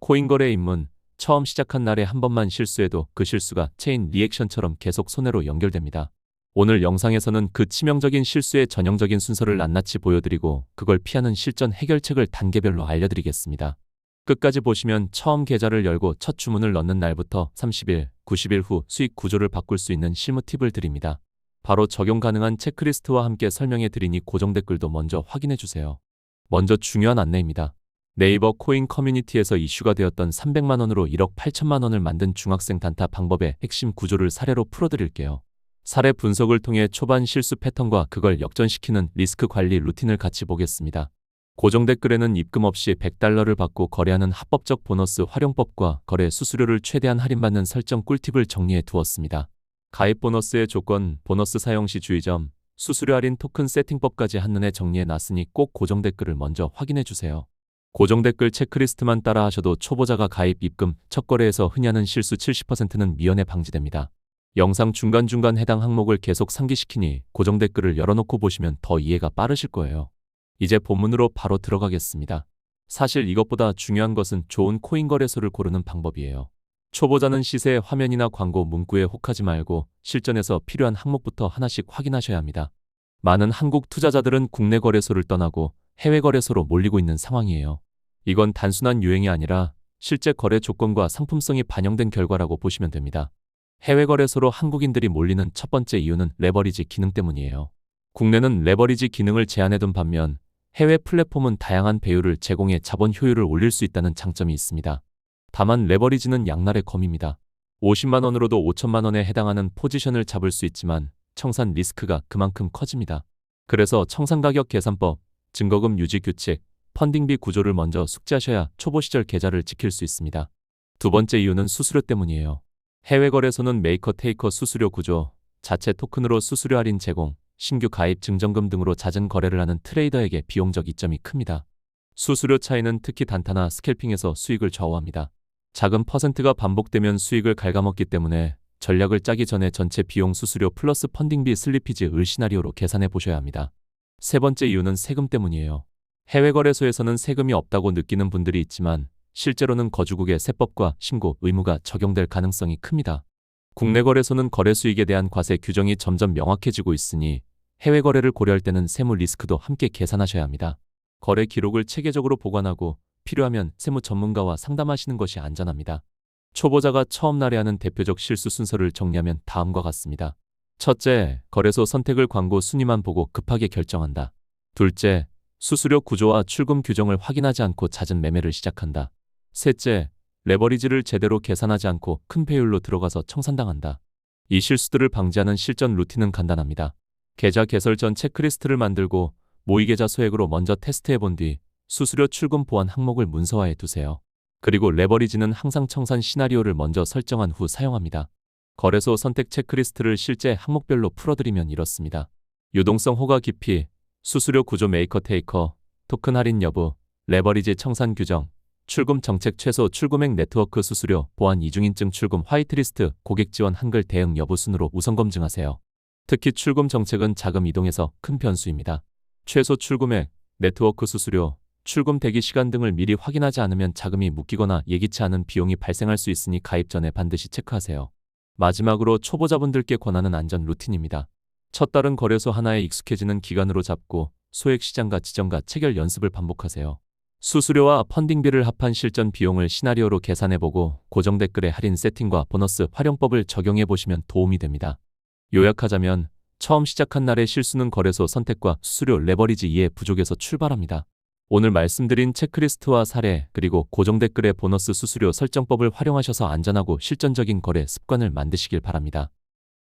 코인 거래 입문 처음 시작한 날에 한 번만 실수해도 그 실수가 체인 리액션처럼 계속 손해로 연결됩니다. 오늘 영상에서는 그 치명적인 실수의 전형적인 순서를 낱낱이 보여드리고 그걸 피하는 실전 해결책을 단계별로 알려드리겠습니다. 끝까지 보시면 처음 계좌를 열고 첫 주문을 넣는 날부터 30일, 90일 후 수익 구조를 바꿀 수 있는 실무 팁을 드립니다. 바로 적용 가능한 체크리스트와 함께 설명해 드리니 고정 댓글도 먼저 확인해 주세요. 먼저 중요한 안내입니다. 네이버 코인 커뮤니티에서 이슈가 되었던 300만 원으로 1억 8천만 원을 만든 중학생 단타 방법의 핵심 구조를 사례로 풀어드릴게요. 사례 분석을 통해 초반 실수 패턴과 그걸 역전시키는 리스크 관리 루틴을 같이 보겠습니다. 고정 댓글에는 입금 없이 100달러를 받고 거래하는 합법적 보너스 활용법과 거래 수수료를 최대한 할인받는 설정 꿀팁을 정리해 두었습니다. 가입 보너스의 조건, 보너스 사용 시 주의점, 수수료 할인 토큰 세팅법까지 한눈에 정리해 놨으니 꼭 고정 댓글을 먼저 확인해 주세요. 고정 댓글 체크리스트만 따라 하셔도 초보자가 가입 입금 첫 거래에서 흔히 하는 실수 70%는 미연에 방지됩니다. 영상 중간중간 해당 항목을 계속 상기시키니 고정 댓글을 열어놓고 보시면 더 이해가 빠르실 거예요. 이제 본문으로 바로 들어가겠습니다. 사실 이것보다 중요한 것은 좋은 코인 거래소를 고르는 방법이에요. 초보자는 시세 화면이나 광고 문구에 혹하지 말고 실전에서 필요한 항목부터 하나씩 확인하셔야 합니다. 많은 한국 투자자들은 국내 거래소를 떠나고 해외 거래소로 몰리고 있는 상황이에요. 이건 단순한 유행이 아니라 실제 거래 조건과 상품성이 반영된 결과라고 보시면 됩니다. 해외 거래소로 한국인들이 몰리는 첫 번째 이유는 레버리지 기능 때문이에요. 국내는 레버리지 기능을 제한해둔 반면 해외 플랫폼은 다양한 배율을 제공해 자본 효율을 올릴 수 있다는 장점이 있습니다. 다만 레버리지는 양날의 검입니다. 50만 원으로도 5천만 원에 해당하는 포지션을 잡을 수 있지만 청산 리스크가 그만큼 커집니다. 그래서 청산 가격 계산법, 증거금 유지 규칙, 펀딩비 구조를 먼저 숙지하셔야 초보 시절 계좌를 지킬 수 있습니다. 두 번째 이유는 수수료 때문이에요. 해외 거래소는 메이커 테이커 수수료 구조, 자체 토큰으로 수수료 할인 제공, 신규 가입 증정금 등으로 잦은 거래를 하는 트레이더에게 비용적 이점이 큽니다. 수수료 차이는 특히 단타나 스캘핑에서 수익을 좌우합니다. 작은 퍼센트가 반복되면 수익을 갉아먹기 때문에 전략을 짜기 전에 전체 비용 수수료 플러스 펀딩비 슬리피지 을 시나리오로 계산해 보셔야 합니다. 세 번째 이유는 세금 때문이에요. 해외 거래소에서는 세금이 없다고 느끼는 분들이 있지만 실제로는 거주국의 세법과 신고 의무가 적용될 가능성이 큽니다. 국내 거래소는 거래 수익에 대한 과세 규정이 점점 명확해지고 있으니 해외 거래를 고려할 때는 세무 리스크도 함께 계산하셔야 합니다. 거래 기록을 체계적으로 보관하고 필요하면 세무 전문가와 상담하시는 것이 안전합니다. 초보자가 처음 날에 하는 대표적 실수 순서를 정리하면 다음과 같습니다. 첫째, 거래소 선택을 광고 순위만 보고 급하게 결정한다. 둘째, 수수료 구조와 출금 규정을 확인하지 않고 잦은 매매를 시작한다. 셋째, 레버리지를 제대로 계산하지 않고 큰 배율로 들어가서 청산당한다. 이 실수들을 방지하는 실전 루틴은 간단합니다. 계좌 개설 전 체크리스트를 만들고 모의계좌 소액으로 먼저 테스트해 본 뒤 수수료 출금 보안 항목을 문서화해 두세요. 그리고 레버리지는 항상 청산 시나리오를 먼저 설정한 후 사용합니다. 거래소 선택 체크리스트를 실제 항목별로 풀어드리면 이렇습니다. 유동성 호가 깊이, 수수료 구조 메이커 테이커, 토큰 할인 여부, 레버리지 청산 규정, 출금 정책 최소 출금액 네트워크 수수료, 보안 이중인증 출금 화이트리스트, 고객 지원 한글 대응 여부 순으로 우선 검증하세요. 특히 출금 정책은 자금 이동에서 큰 변수입니다. 최소 출금액, 네트워크 수수료, 출금 대기 시간 등을 미리 확인하지 않으면 자금이 묶이거나 예기치 않은 비용이 발생할 수 있으니 가입 전에 반드시 체크하세요. 마지막으로 초보자분들께 권하는 안전 루틴입니다. 첫 달은 거래소 하나에 익숙해지는 기간으로 잡고 소액 시장과 지정과 체결 연습을 반복하세요. 수수료와 펀딩비를 합한 실전 비용을 시나리오로 계산해보고 고정 댓글의 할인 세팅과 보너스 활용법을 적용해보시면 도움이 됩니다. 요약하자면 처음 시작한 날의 실수는 거래소 선택과 수수료 레버리지 이해 부족에서 출발합니다. 오늘 말씀드린 체크리스트와 사례 그리고 고정 댓글의 보너스 수수료 설정법을 활용하셔서 안전하고 실전적인 거래 습관을 만드시길 바랍니다.